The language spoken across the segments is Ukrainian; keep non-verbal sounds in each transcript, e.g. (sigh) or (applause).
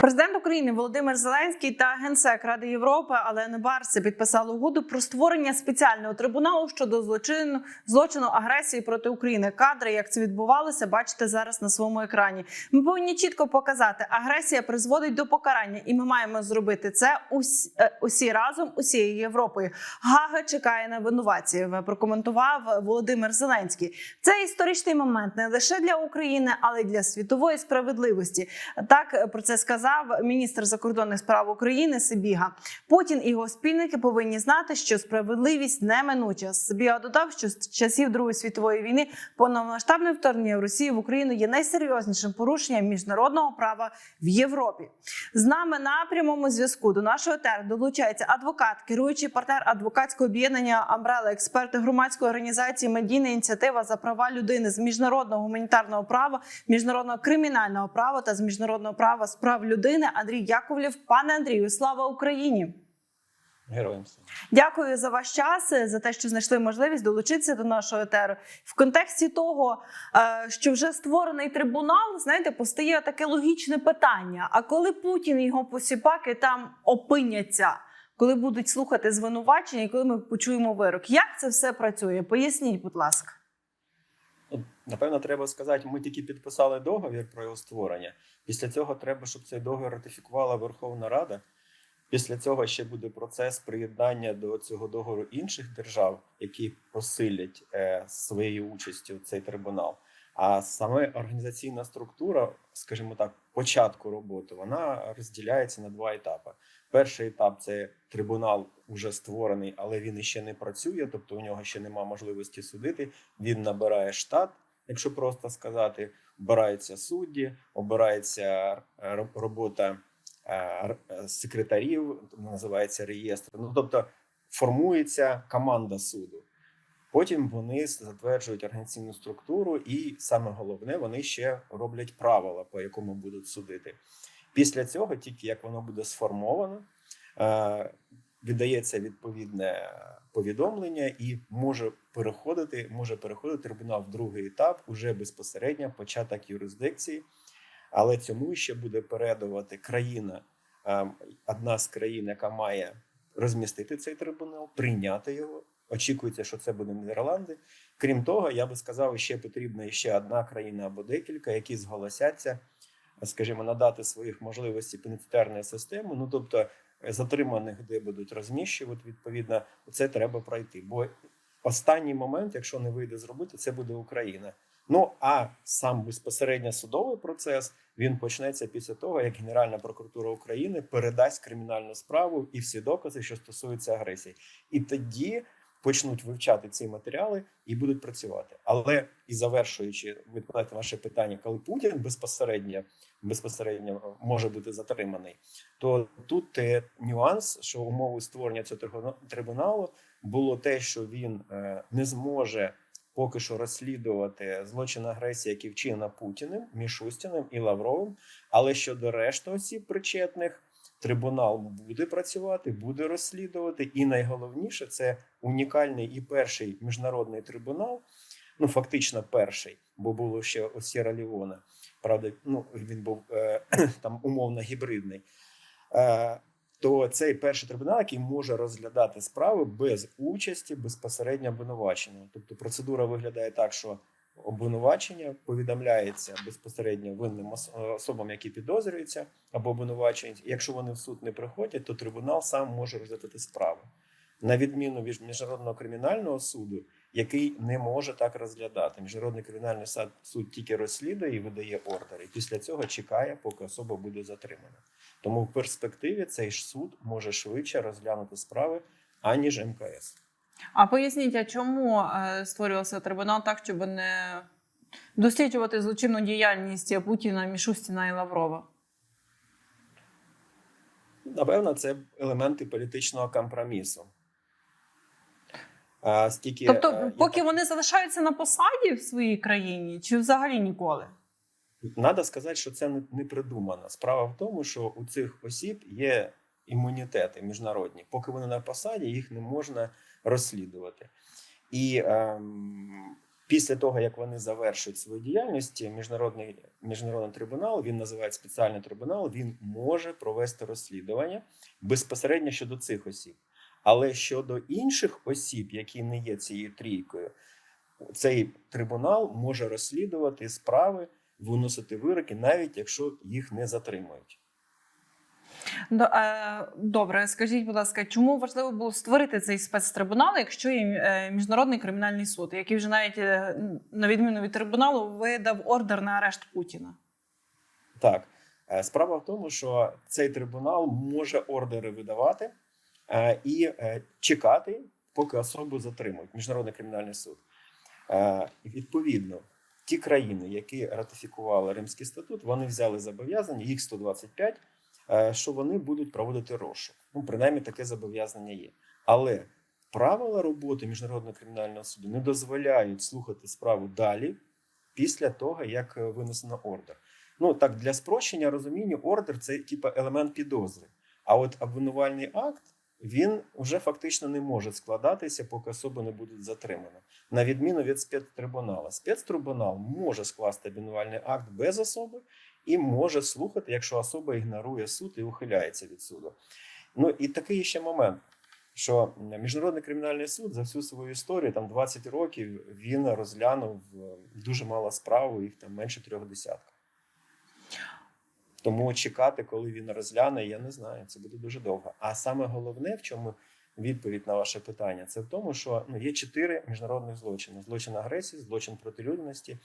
Президент України Володимир Зеленський та генсек Ради Європи Алена Барси підписали угоду про створення спеціального трибуналу щодо злочину злочину агресії проти України. Кадри, як це відбувалося, бачите зараз на своєму екрані. Ми повинні чітко показати, агресія призводить до покарання, і ми маємо зробити це усі, е, усі разом, усією Європою. Гага чекає на винуватців. Прокоментував Володимир Зеленський. Це історичний момент не лише для України, але й для світової справедливості. Так е, про це сказав міністр закордонних справ України Сибіга. Путін і його спільники повинні знати, що справедливість неминуча. Сибіга додав, що з часів Другої світової війни повномасштабне вторгнення Росії в Україну є найсерйознішим порушенням міжнародного права в Європі. З нами на прямому зв'язку до нашого ТЕР долучається адвокат, керуючий партнер адвокатського об'єднання Амбрела, експерти громадської організації Медійна ініціатива за права людини з міжнародного гуманітарного права, міжнародного кримінального права та з міжнародного права з прав людини Андрій Яковлєв. Пане Андрію, слава Україні! Героям слава. Дякую за ваш час, за те, що знайшли можливість долучитися до нашого етеру. В контексті того, е, що вже створений трибунал, знаєте, постає таке логічне питання: а коли Путін і його посіпаки там опиняться, коли будуть слухати звинувачення, і коли ми почуємо вирок, як це все працює? Поясніть, будь ласка. Напевно, треба сказати, ми тільки підписали договір про його створення. Після цього треба, щоб цей договір ратифікувала Верховна Рада. Після цього ще буде процес приєднання до цього договору інших держав, які посилять е, своєю участю цей трибунал. А саме організаційна структура, скажімо так, початку роботи, вона розділяється на два етапи. Перший етап це трибунал уже створений, але він іще не працює, тобто у нього ще немає можливості судити. Він набирає штат, якщо просто сказати, обираються судді, обирається е, робота е, секретарів, називається реєстр. Ну тобто формується команда суду. Потім вони затверджують організаційну структуру, і саме головне, вони ще роблять правила, по якому будуть судити. Після цього, тільки як воно буде сформовано, е, віддається відповідне повідомлення і може переходити, може переходити трибунал в другий етап, уже безпосередньо початок юрисдикції. Але цьому ще буде передувати країна, е, одна з країн, яка має розмістити цей трибунал, прийняти його. Очікується, що це буде Нідерланди. Крім того, я би сказав, ще потрібна ще одна країна або декілька, які зголосяться, скажімо, надати своїх можливостей пенітенціарної системи. Ну тобто затриманих, де будуть розміщувати, відповідно, це треба пройти. Бо останній момент, якщо не вийде зробити, це буде Україна. Ну а сам безпосередньо судовий процес він почнеться після того, як Генеральна прокуратура України передасть кримінальну справу і всі докази, що стосуються агресії, і тоді почнуть вивчати ці матеріали і будуть працювати. Але і завершуючи відповідати ваше питання, коли Путін безпосередньо безпосередньо може бути затриманий, то тут е, нюанс, що умовою створення цього трибуна- трибуналу було те, що він е, не зможе поки що розслідувати злочин агресії, які вчинена Путіним, Мішустіним і Лавровим. Але щодо решти осіб причетних, трибунал буде працювати, буде розслідувати. І найголовніше це унікальний і перший міжнародний трибунал. Ну фактично перший, бо було ще у Сєра Лівона. Правда, ну він був е, (clears throat) там умовно гібридний. Е, то цей перший трибунал, який може розглядати справи без участі безпосередньо обвинуваченого. Тобто процедура виглядає так, що обвинувачення повідомляється безпосередньо винним особам, які підозрюються або обвинувачені. Якщо вони в суд не приходять, то трибунал сам може розглядати справу. На відміну від міжнародного кримінального суду, який не може так розглядати. Міжнародний кримінальний суд, суд тільки розслідує і видає ордер. І після цього чекає, поки особа буде затримана. Тому в перспективі цей ж суд може швидше розглянути справи, аніж МКС. А поясніть, а чому е, створювався трибунал так, щоб не досліджувати злочинну діяльність Путіна, Мішустіна і Лаврова? Напевно, це елементи політичного компромісу. А, стільки, Тобто, е, поки вони залишаються на посаді в своїй країні, чи взагалі ніколи? Надо сказати, що це не, придумано. Справа в тому, що у цих осіб є імунітети міжнародні. Поки вони на посаді, їх не можна розслідувати. І ем, Після того, як вони завершують свою діяльність, міжнародний міжнародний трибунал він називає спеціальний трибунал. Він може провести розслідування безпосередньо щодо цих осіб. Але щодо інших осіб, які не є цією трійкою, цей трибунал може розслідувати справи, виносити вироки, навіть якщо їх не затримують. Е, Добре, скажіть, будь ласка, чому важливо було створити цей спецтрибунал, якщо є е, міжнародний кримінальний суд, який вже навіть е, на відміну від трибуналу видав ордер на арешт Путіна? Так, справа в тому, що цей трибунал може ордери видавати і е, чекати, поки особу затримують. Міжнародний кримінальний суд. Е, Відповідно, ті країни, які ратифікували Римський статут, вони взяли зобов'язання, їх 125, е, що вони будуть проводити розшук. Ну, принаймні, таке зобов'язання є. Але правила роботи міжнародного кримінального суду не дозволяють слухати справу далі після того, як е, винесено ордер. Ну так для спрощення розуміння, ордер це типу елемент підозри. А от обвинувальний акт він вже фактично не може складатися, поки особа не буде затримана. На відміну від спецтрибунала. Спецтрибунал може скласти обвинувальний акт без особи і може слухати, якщо особа ігнорує суд і ухиляється від суду. Ну і такий ще момент. Що міжнародний кримінальний суд за всю свою історію, там 20 років, він розглянув е, дуже мало справ, їх там менше трьох десятків. Тому чекати, коли він розгляне, я не знаю. Це буде дуже довго. А саме головне, в чому відповідь на ваше питання, це в тому, що ну, є чотири міжнародних злочини: злочин агресії, злочин проти людяності,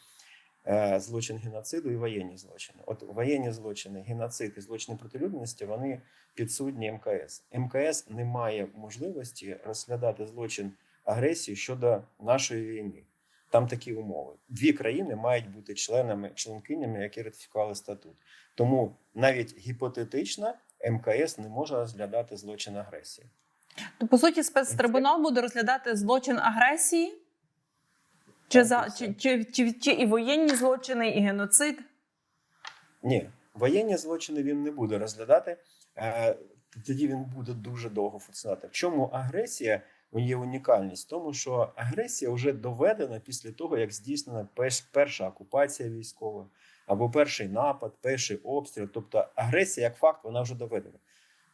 е, злочин геноциду і воєнні злочини. От воєнні злочини, геноцид і злочини проти людяності вони підсудні МКС. МКС не має можливості розглядати злочин агресії щодо нашої війни. Там такі умови. Дві країни мають бути членами, членкинями, які ратифікували статут. Тому навіть гіпотетично МКС не може розглядати злочин агресії. То по суті, спецтрибунал буде розглядати злочин агресії, чи, Так, за, і чи, чи, чи, чи і воєнні злочини, і геноцид. Ні, воєнні злочини він не буде розглядати. Е, Тоді він буде дуже довго функціонувати. В чому агресія є унікальність? В Тому що агресія вже доведена після того, як здійснена перша окупація військова, або перший напад, перший обстріл. Тобто агресія як факт вона вже доведена.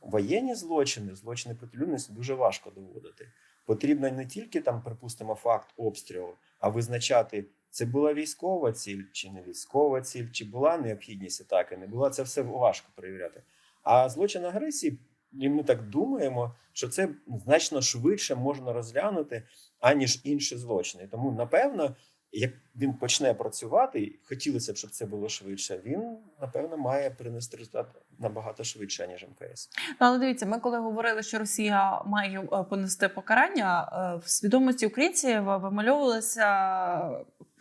Воєнні злочини, злочини проти людяності дуже важко доводити. Потрібно не тільки там, припустимо, факт обстрілу, а визначати, це була військова ціль чи не військова ціль, чи була необхідність атаки, не була це все важко перевіряти. А злочин агресії, і ми так думаємо, що це значно швидше можна розглянути, аніж інші злочини. Тому, напевно, як він почне працювати, хотілося б, щоб це було швидше, він напевно має принести результат набагато швидше, ніж МКС. Ну, але дивіться, ми коли говорили, що Росія має е, понести покарання, е, в свідомості українців вимальовувалися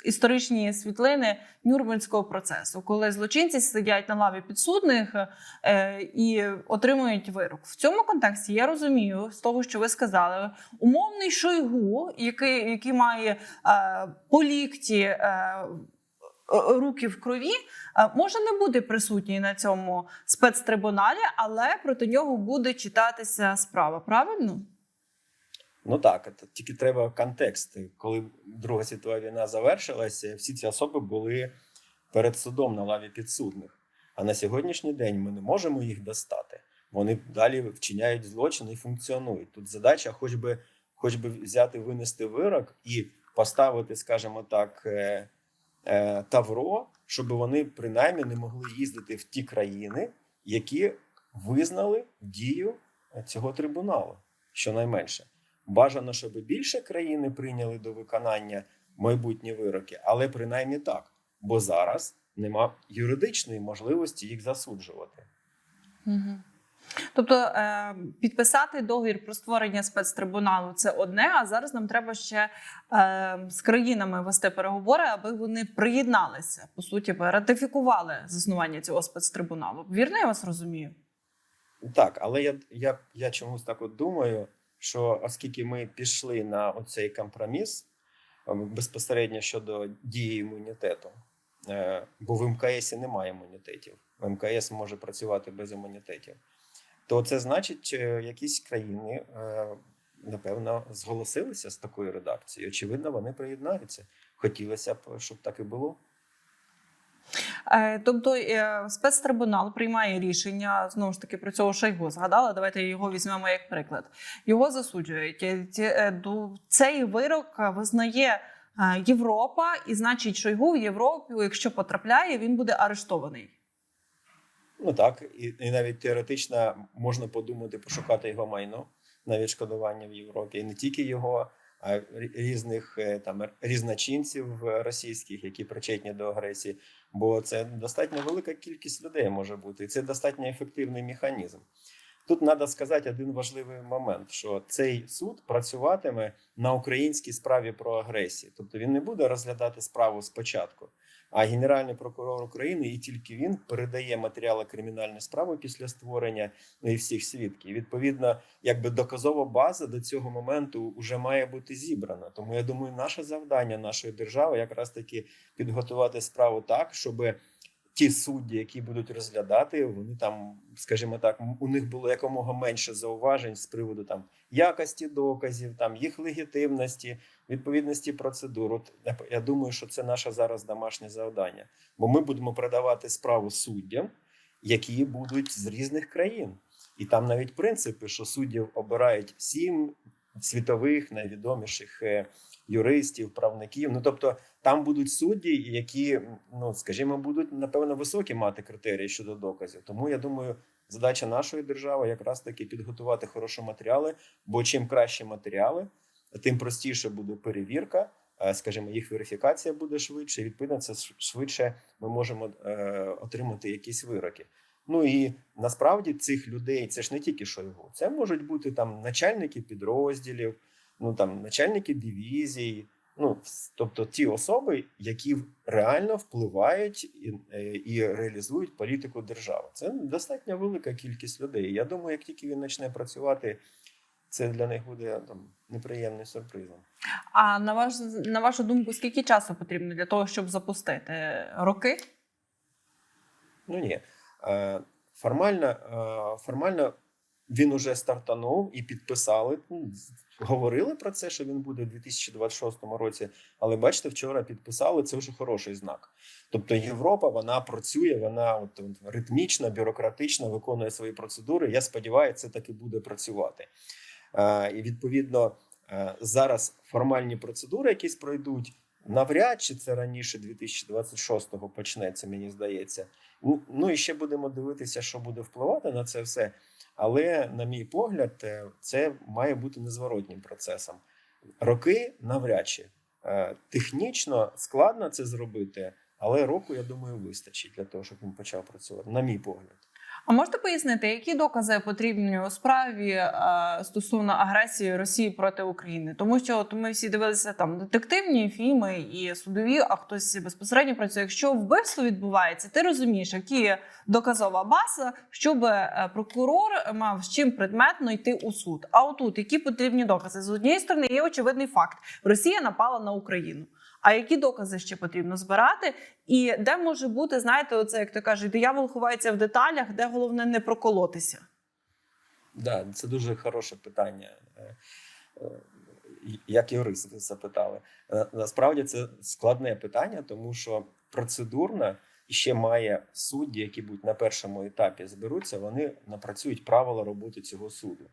історичні світлини Нюрнберзького процесу, коли злочинці сидять на лаві підсудних е, і отримують вирок. В цьому контексті я розумію з того, що ви сказали, умовний Шойгу, який, який має е, по лікті. Е, Руки в крові е, може не бути присутній на цьому спецтрибуналі, але проти нього буде читатися справа. Правильно? Ну так, тільки треба контекст. Коли Друга світова війна завершилася, всі ці особи були перед судом на лаві підсудних. А на сьогоднішній день ми не можемо їх достати. Вони далі вчиняють злочини і функціонують. Тут задача, хоч би, хоч би взяти, винести вирок і поставити, скажімо так, е, тавро, щоб вони принаймні не могли їздити в ті країни, які визнали дію цього трибуналу, щонайменше. Бажано, щоб більше країни прийняли до виконання майбутні вироки, але принаймні так, бо зараз нема юридичної можливості їх засуджувати. Угу. Тобто е, підписати договір про створення спецтрибуналу це одне, а зараз нам треба ще е, з країнами вести переговори, аби вони приєдналися, по суті, ратифікували заснування цього спецтрибуналу. Вірно, я вас розумію? Так, але я, я, я чомусь так от думаю, що оскільки ми пішли на оцей компроміс е, безпосередньо щодо дії імунітету, е, бо в МКС немає імунітетів, в МКС може працювати без імунітетів, то це значить, е, якісь країни, е, напевно, зголосилися з такою редакцією. Очевидно, вони приєднаються. Хотілося б, щоб так і було. Е, Тобто спецтрибунал приймає рішення знову ж таки про цього Шойгу. Згадала, давайте його візьмемо як приклад. Його засуджують. Цей вирок визнає Європа, і значить, Шойгу в Європу, якщо потрапляє, він буде арештований. Ну так, і, і навіть теоретично можна подумати, пошукати його майно на відшкодування в Європі, і не тільки його, а різних е, там різночинців е, російських, які причетні до агресії. Бо це достатньо велика кількість людей може бути, і це достатньо ефективний механізм. Тут треба сказати один важливий момент: що цей суд працюватиме на українській справі про агресію, тобто він не буде розглядати справу спочатку. А Генеральний прокурор України і тільки він передає матеріали кримінальної справи після створення ну, і всіх свідків. Відповідно, якби доказова база до цього моменту вже має бути зібрана. Тому я думаю, наше завдання нашої держави якраз таки підготувати справу так, щоб ті судді, які будуть розглядати, вони там, скажімо так, у них було якомога менше зауважень з приводу там якості доказів, там їх легітимності, відповідності процедур. От я, думаю, що це наше зараз домашнє завдання, бо ми будемо передавати справу суддям, які будуть з різних країн. І там навіть принципи, що суддів обирають сім світових найвідоміших е, юристів, правників. Ну тобто там будуть судді, які, ну скажімо, будуть напевно високі мати критерії щодо доказів. Тому я думаю, задача нашої держави якраз таки підготувати хороші матеріали. Бо чим кращі матеріали, тим простіше буде перевірка. е, Скажімо, їх верифікація буде швидше. Відповідно, це швидше ми можемо е, отримати якісь вироки. Ну і насправді цих людей це ж не тільки Шойгу, це можуть бути там начальники підрозділів, ну там начальники дивізій, ну тобто ті особи, які реально впливають і, е, і реалізують політику держави. Це достатньо велика кількість людей. Я думаю, як тільки він почне працювати, це для них буде там неприємним сюрпризом. А на ваш на вашу думку, скільки часу потрібно для того, щоб запустити роки? Ну ні. Е, Формально, е, формально він уже стартанув і підписали. Ну, говорили про це, що він буде у 2026 році. Але бачите, вчора підписали це вже хороший знак. Тобто Європа вона працює, вона от, от, ритмічно, бюрократично виконує свої процедури. Я сподіваюся, це таки буде працювати. Е, І відповідно е, зараз формальні процедури якісь пройдуть. Навряд чи це раніше 2026-го почнеться, мені здається. Ну, і ще будемо дивитися, що буде впливати на це все. Але, на мій погляд, е, це має бути незворотнім процесом. Роки навряд чи технічно складно це зробити, але року, я думаю, вистачить для того, щоб він почав працювати. На мій погляд. А можете пояснити, які докази потрібні у справі е, стосовно агресії Росії проти України? Тому що от ми всі дивилися там детективні фільми і судові, а хтось безпосередньо працює. Якщо вбивство відбувається, ти розумієш, які доказова база, щоб е, прокурор мав з чим предметно йти у суд. А отут які потрібні докази? З однієї сторони є очевидний факт: Росія напала на Україну. А які докази ще потрібно збирати? І де може бути, знаєте, оце як то кажуть, диявол ховається в деталях, де головне не проколотися. Да, це дуже хороше питання. Е, е, Як юристи запитали. Е, Насправді це складне питання, тому що процедурно і ще має судді, які будуть на першому етапі зберуться, вони напрацюють правила роботи цього суду.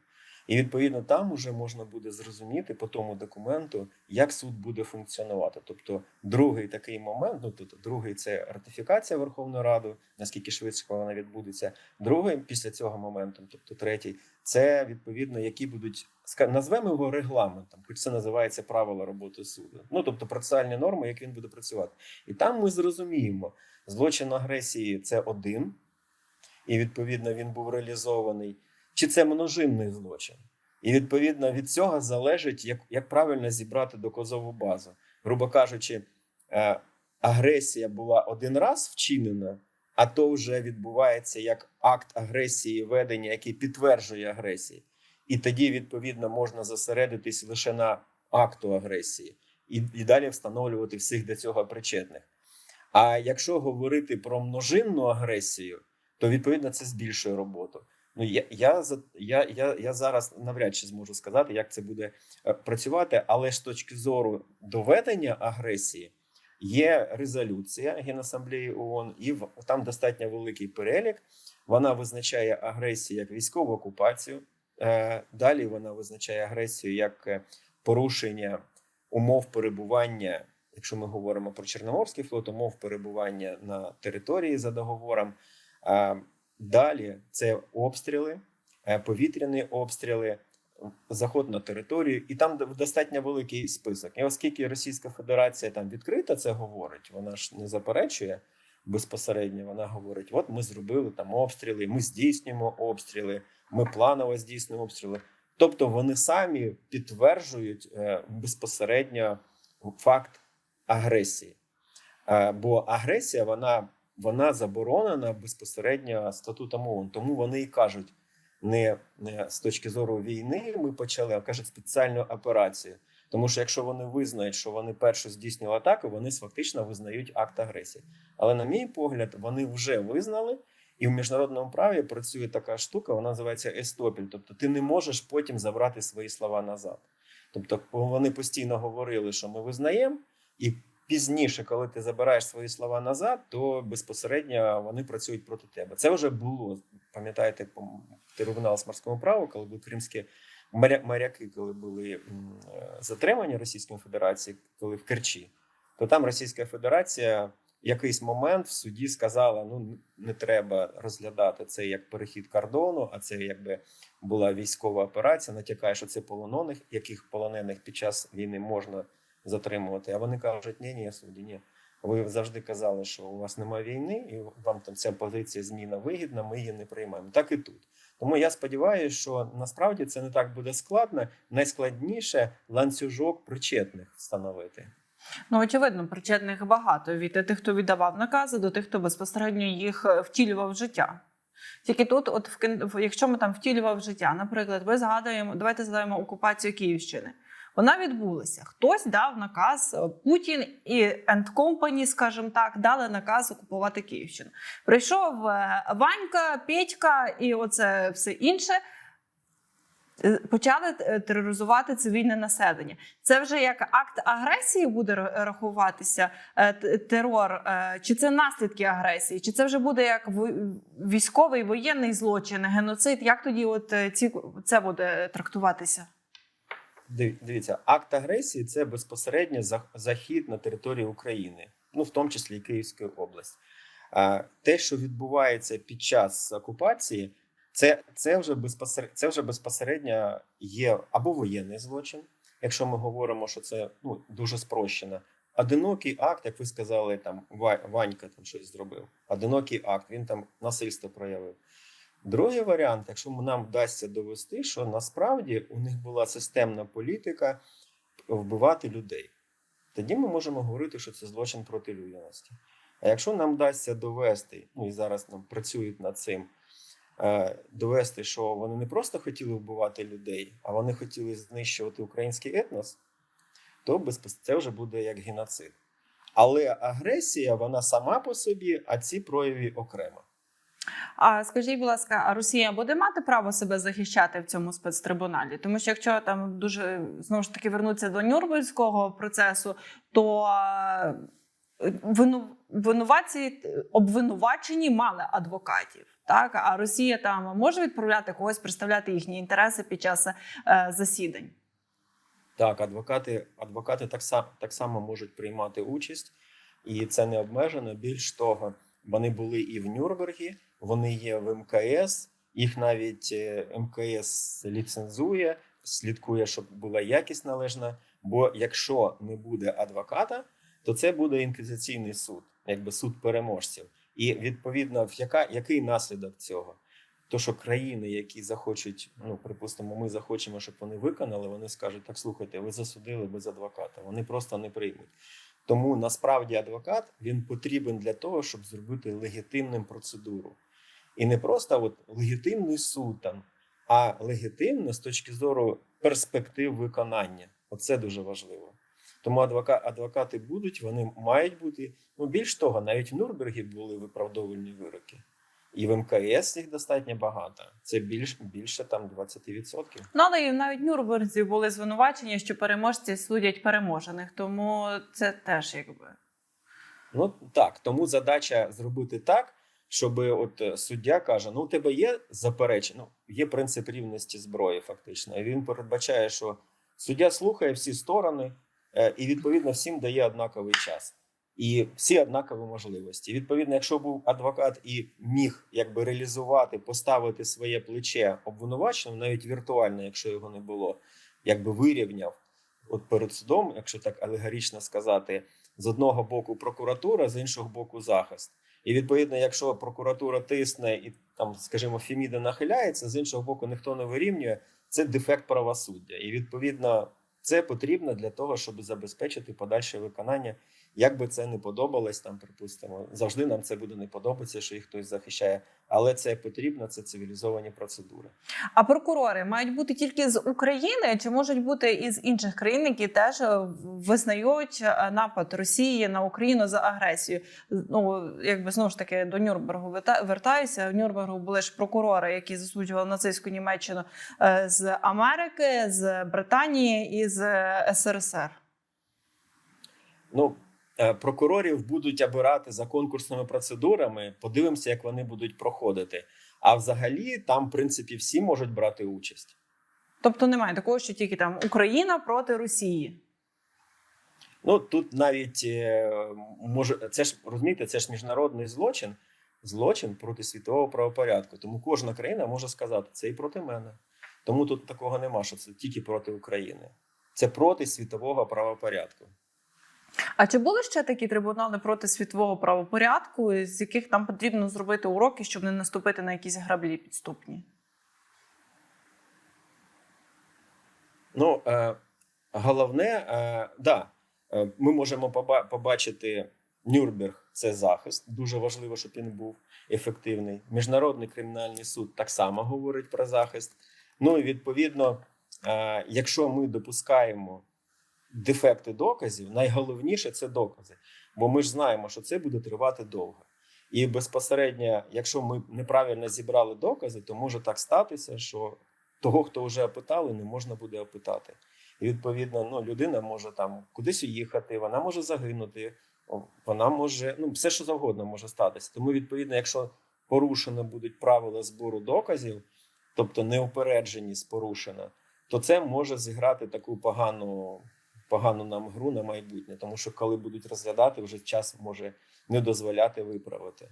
І відповідно там уже можна буде зрозуміти по тому документу, як суд буде функціонувати. Тобто, другий такий момент, ну тобто, другий це ратифікація Верховної Ради, наскільки швидше вона відбудеться. Другий після цього моменту, тобто третій, це відповідно, які будуть назвемо його регламентом, хоч це називається правила роботи суду. Ну тобто процесуальні норми, як він буде працювати. І там ми зрозуміємо, злочин агресії це один, і відповідно він був реалізований, чи це множинний злочин. І відповідно від цього залежить, як, як правильно зібрати доказову базу. Грубо кажучи, е, агресія була один раз вчинена, а то вже відбувається як акт агресії ведення, який підтверджує агресію. І тоді, відповідно, можна зосередитись лише на акту агресії і, і далі встановлювати всіх до цього причетних. А якщо говорити про множинну агресію, то відповідно це збільшує роботу. Ну я, я, я, я, я зараз навряд чи зможу сказати, як це буде е, працювати, але з точки зору доведення агресії є резолюція Генасамблеї ООН, і там достатньо великий перелік. Вона визначає агресію як військову окупацію. Е, Далі вона визначає агресію як е, порушення умов перебування, якщо ми говоримо про Чорноморський флот, умов перебування на території за договором. Далі це обстріли, е, повітряні обстріли, заход на територію, і там достатньо великий список. І оскільки Російська Федерація там відкрито це говорить, вона ж не заперечує безпосередньо. Вона говорить: от ми зробили там обстріли, ми здійснюємо обстріли, ми планово здійснюємо обстріли. Тобто вони самі підтверджують е, безпосередньо факт агресії. Е, бо агресія вона, вона заборонена безпосередньо статутом ООН. Тому вони і кажуть, не, не з точки зору війни ми почали, а кажуть спеціальну операцію. Тому що якщо вони визнають, що вони першу здійснювали атаку, вони фактично визнають акт агресії. Але, на мій погляд, вони вже визнали, і в міжнародному праві працює така штука, вона називається естопіль. Тобто ти не можеш потім забрати свої слова назад. Тобто вони постійно говорили, що ми визнаємо, і пізніше, коли ти забираєш свої слова назад, то безпосередньо вони працюють проти тебе. Це вже було. Пам'ятаєте, трибунал з морського права, коли були кримські моря- моряки, коли були е, затримані Російською Федерацією, коли в Керчі, то там Російська Федерація якийсь момент в суді сказала: ну не треба розглядати це як перехід кордону, а це якби була військова операція. Натякає, що це полонених, яких полонених під час війни можна затримувати. А вони кажуть: ні, ні, судді, ні. Ви завжди казали, що у вас немає війни, і вам там ця позиція зміна вигідна. Ми її не приймаємо. Так і тут. Тому я сподіваюся, що насправді це не так буде складно. Найскладніше ланцюжок причетних встановити. Ну, очевидно, причетних багато від тих, хто віддавав накази, до тих, хто безпосередньо їх е, втілював в життя. Тільки тут, от в якщо ми там втілював життя, наприклад, ми згадуємо, давайте згадаємо окупацію Київщини. Вона відбулася. Хтось дав наказ е, Путін і and Company, скажімо так, дали наказ окупувати Київщину. Прийшов е, Ванька, Петька і оце все інше. е, Почали тероризувати цивільне населення. Це вже як акт агресії буде рахуватися терор, чи це наслідки агресії, чи це вже буде як військовий воєнний злочин, геноцид? Як тоді от ці це буде трактуватися? Див- Дивіться, акт агресії це безпосередньо за- захід на територію України, ну в тому числі і Київської області. Те, що відбувається під час окупації, це, це, вже безпосередньо, це вже безпосередньо є або воєнний злочин, якщо ми говоримо, що це ну, дуже спрощено. Одинокий акт, як ви сказали, там Ва- Ванька там щось зробив. Одинокий акт, він там насильство проявив. Другий варіант, якщо нам вдасться довести, що насправді у них була системна політика вбивати людей, тоді ми можемо говорити, що це злочин проти людяності. А якщо нам вдасться довести, ну і зараз нам працюють над цим, е, довести, що вони не просто хотіли вбивати людей, а вони хотіли знищувати український етнос, то це вже буде як геноцид. Але агресія, вона сама по собі, а ці прояви окремо. А скажіть, будь ласка, а Росія буде мати право себе захищати в цьому спецтрибуналі? Тому що якщо там дуже знову ж таки вернутися до Нюрнберзького процесу, то е, вину, винуватці обвинувачені мали адвокатів. Так, а Росія там може відправляти когось представляти їхні інтереси під час е, засідань. Так, адвокати, адвокати так, сам, так само можуть приймати участь, і це не обмежено. Більш того, вони були і в Нюрнбергі, вони є в МКС, їх навіть е, МКС ліцензує, слідкує, щоб була якість належна. Бо якщо не буде адвоката, то це буде інквізиційний суд, якби суд переможців. І відповідно, яка, який наслідок цього? То, що країни, які захочуть, ну припустимо, ми захочемо, щоб вони виконали, вони скажуть: так слухайте, ви засудили без адвоката. Вони просто не приймуть. Тому насправді адвокат він потрібен для того, щоб зробити легітимним процедуру. І не просто от легітимний суд там, а легітимно з точки зору перспектив виконання. Оце дуже важливо. Тому адвока, адвокати будуть, вони мають бути. Ну більш того, навіть в Нюрнбергі були виправдовувальні вироки. І в МКС їх достатньо багато. Це більш, більше там 20%. Ну, але і навіть в Нюрнберзі були звинувачення, що переможці судять переможених, тому це теж якби. Ну так, тому задача зробити так, щоб от е, суддя каже: ну, у тебе є заперечення, ну, є принцип рівності зброї, фактично. І він передбачає, що суддя слухає всі сторони е, і відповідно всім дає однаковий час. І всі однакові можливості. Відповідно, якщо був адвокат і міг якби реалізувати, поставити своє плече обвинуваченому, навіть віртуально, якщо його не було, якби вирівняв от перед судом, якщо так алегорично сказати, з одного боку прокуратура, з іншого боку захист. І відповідно, якщо прокуратура тисне і там, скажімо, Феміда нахиляється, з іншого боку, ніхто не вирівнює, це дефект правосуддя. І відповідно це потрібно для того, щоб забезпечити подальше виконання. Як би це не подобалось, там припустимо, завжди нам це буде не подобатися, що їх хтось захищає, але це потрібно, це цивілізовані процедури. А прокурори мають бути тільки з України, чи можуть бути і з інших країн, які теж е, визнають е, напад Росії на Україну за агресію? Ну якби знову ж таки до Нюрнбергу вертаюся. В Нюрнбергу були ж прокурори, які засуджували нацистську Німеччину е, з Америки, з Британії і з СРСР. Ну, прокурорів будуть обирати за конкурсними процедурами. Подивимося, як вони будуть проходити. А взагалі, там, в принципі, всі можуть брати участь. Тобто немає такого, що тільки там Україна проти Росії. Ну тут навіть е, може, це ж розумієте, це ж міжнародний злочин, злочин проти світового правопорядку. Тому кожна країна може сказати, це і проти мене. Тому тут такого нема, що це тільки проти України. Це проти світового правопорядку. А чи були ще такі трибунали проти світового правопорядку, з яких нам потрібно зробити уроки, щоб не наступити на якісь граблі підступні? Ну, е, головне, е, да, е, ми можемо побачити Нюрнберг це захист. Дуже важливо, щоб він був ефективний. Міжнародний кримінальний суд так само говорить про захист. Ну і відповідно, е, якщо ми допускаємо дефекти доказів, найголовніше це докази. Бо ми ж знаємо, що це буде тривати довго. І безпосередньо, якщо ми неправильно зібрали докази, то може так статися, що того, хто вже опитали, не можна буде опитати. І відповідно, ну людина може там кудись уїхати, вона може загинути, вона може, ну все що завгодно може статися. Тому, відповідно, якщо порушено будуть правила збору доказів, тобто неупередженість порушена, то це може зіграти таку погану, погану нам гру на майбутнє, тому що коли будуть розглядати, вже час може не дозволяти виправити.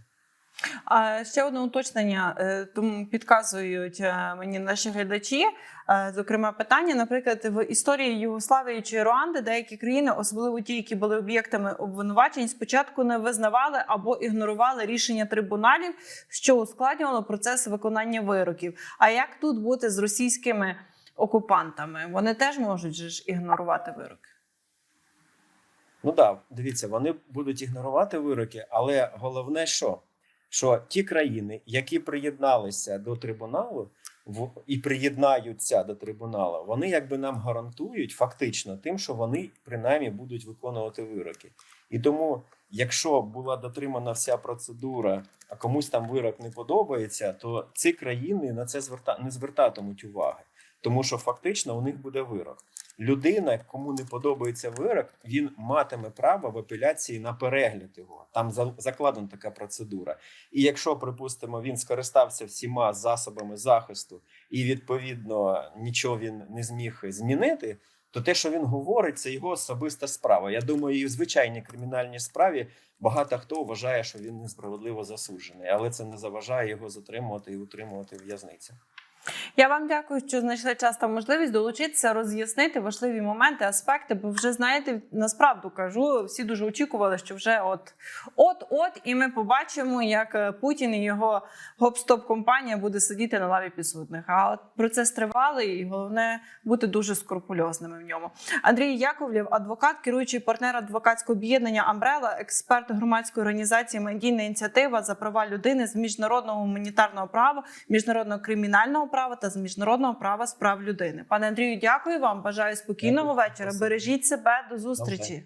А ще одне уточнення, е, тому підказують е, мені наші глядачі. Е, Зокрема, питання, наприклад, в історії Югославії чи Руанди деякі країни, особливо ті, які були об'єктами обвинувачень, спочатку не визнавали або ігнорували рішення трибуналів, що ускладнювало процес виконання вироків. А як тут бути з російськими окупантами? Вони теж можуть ж ігнорувати вироки. Ну так, дивіться, вони будуть ігнорувати вироки, але головне, що? Що ті країни, які приєдналися до трибуналу в, і приєднаються до трибуналу, вони якби нам гарантують фактично тим, що вони принаймні будуть виконувати вироки. І тому, якщо була дотримана вся процедура, а комусь там вирок не подобається, то ці країни на це зверта... не звертатимуть уваги, тому що фактично у них буде вирок. Людина, кому не подобається вирок, він матиме право в апеляції на перегляд його. Там за- закладена така процедура. І якщо, припустимо, він скористався всіма засобами захисту і відповідно нічого він не зміг змінити, то те, що він говорить, це його особиста справа. Я думаю, і в звичайній кримінальній справі багато хто вважає, що він несправедливо засуджений, але це не заважає його затримувати і утримувати в в'язниці. Я вам дякую, що знайшли час та можливість долучитися, роз'яснити важливі моменти, аспекти. Бо вже знаєте, насправду кажу, всі дуже очікували, що вже от от, от, і ми побачимо, як е, Путін і його гоп-стоп компанія буде сидіти на лаві підсудних. А от процес тривалий, і головне бути дуже скрупульозними в ньому. Андрій Яковлєв, адвокат, керуючий партнер адвокатського об'єднання Амбрела, експерт громадської організації Медійна ініціатива за права людини з міжнародного гуманітарного права, міжнародного кримінального права та з міжнародного права з прав людини. Пане Андрію, дякую вам. Бажаю спокійного Дякую. вечора. Бережіть себе до зустрічі.